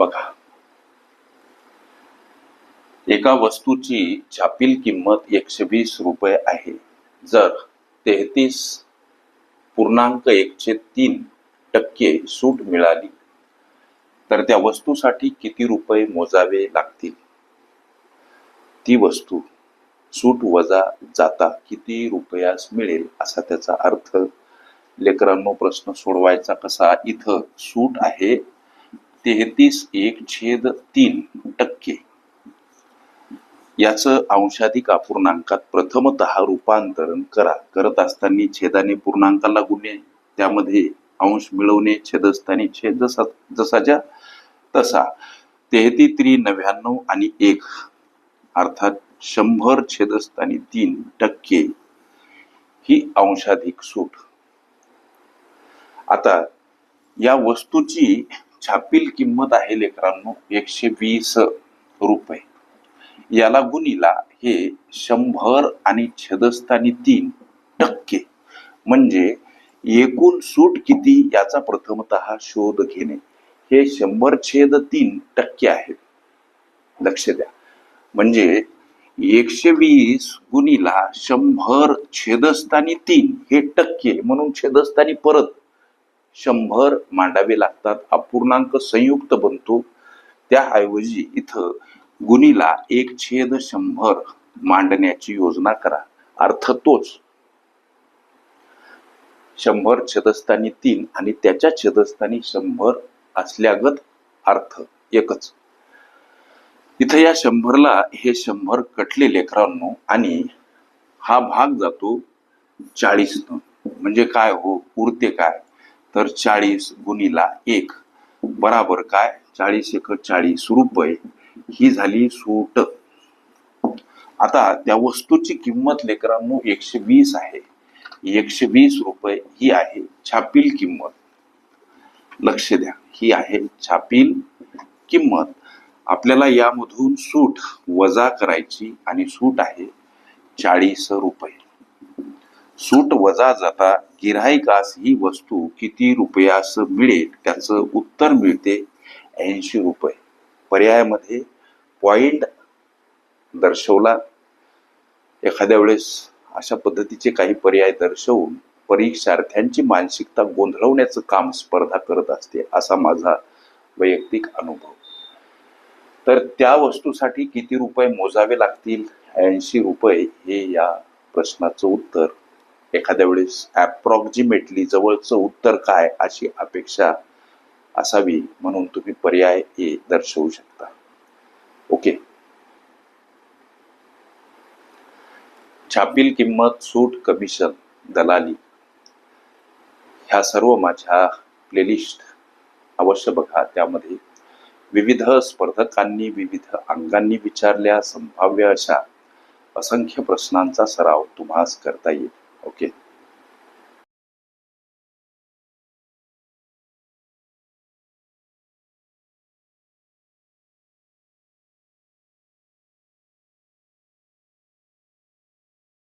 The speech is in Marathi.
बघा. एका वस्तूची छापील किंमत एकशे वीस रुपये आहे. जर तेहतीस पूर्णांक एकशे तीन टक्के सूट मिळाली तर त्या वस्तूसाठी किती रुपये मोजावे लागतील? ती वस्तू सूट वजा जाता किती रुपयास मिळेल असा त्याचा अर्थ. लेकरांनो प्रश्न सोडवायचा कसा? इथं सूट आहे तेहतीस एक छेद तीन टक्के. याचं अंशाधिक अपूर्णांकात प्रथमत रूपांतरण करा. करत असताना छेदाने पूर्णांकाला गुणे त्यामध्ये अंश मिळवणे छेदस्थानी छेद जसा जसाच्या तसा. तेहती त्रि नव्याण्णव आणि एक अर्थात शंभर छेदस्थानी तीन टक्के ही अंशाधिक सूट. आता या वस्तूची छापील किंमत आहे लेकरांनो एकशे वीस रुपये. याला गुणीला हे शंभर आणि छेदस्थानी तीन टक्के. म्हणजे एकूण सूट किती याचा प्रथमतः शोध घेणे. हे शंभर छेद तीन टक्के आहेत लक्ष द्या. म्हणजे एकशे वीस गुणीला शंभर छेदस्थानी तीन हे टक्के. म्हणून छेदस्थानी परत शंभर मांडावे लागतात. अपूर्णांक संयुक्त बनतो. त्याऐवजी इथं गुणीला एक छेद शंभर मांडण्याची योजना करा. अर्थ तोच. शंभर छेदस्थानी तीन आणि त्याच्या छेदस्थानी शंभर असल्यागत अर्थ एकच. इथं या शंभरला हे शंभर कटले लेकरांनो आणि हा भाग जातो चाळीस म्हणजे काय हो? उरते काय? तर चाळीस गुणीला एक. बराबर काय? चाळीस एक चाळीस रुपये. ही झाली सूट. आता त्या वस्तूची किंमत लेकरांनो एकशे वीस आहे. एकशे वीस रुपये ही आहे छापील किंमत. लक्ष द्या ही आहे छापील किंमत. आपल्याला यामधून सूट वजा करायची आणि सूट आहे चाळीस रुपये. सूट वजा जाता गिऱ्हाईकास ही वस्तू किती रुपयास मिळेल? त्याचं उत्तर मिळते ऐंशी रुपये. पर्यायामध्ये पॉइंट दर्शवला. एखाद्या वेळेस अशा पद्धतीचे काही पर्याय दर्शवून परीक्षार्थ्यांची मानसिकता गोंधळवण्याचं काम स्पर्धा करत असते असा माझा वैयक्तिक अनुभव. तर त्या वस्तूसाठी किती रुपये मोजावे लागतील? ऐंशी रुपये हे या प्रश्नाचं उत्तर. एखाद्या वेळेस अप्रॉक्झिमेटली जवळचं उत्तर काय अशी अपेक्षा असावी म्हणून तुम्ही पर्याय हे दर्शवू शकता. ओके छापील किंमत सूट कमिशन दलाली ह्या सर्व माझ्या प्लेलिस्ट अवश्य बघा. त्यामध्ये विविध स्पर्धकांनी विविध अंगांनी विचारल्या संभाव्य अशा असंख्य प्रश्नांचा सराव तुम्हास करता येईल. ओके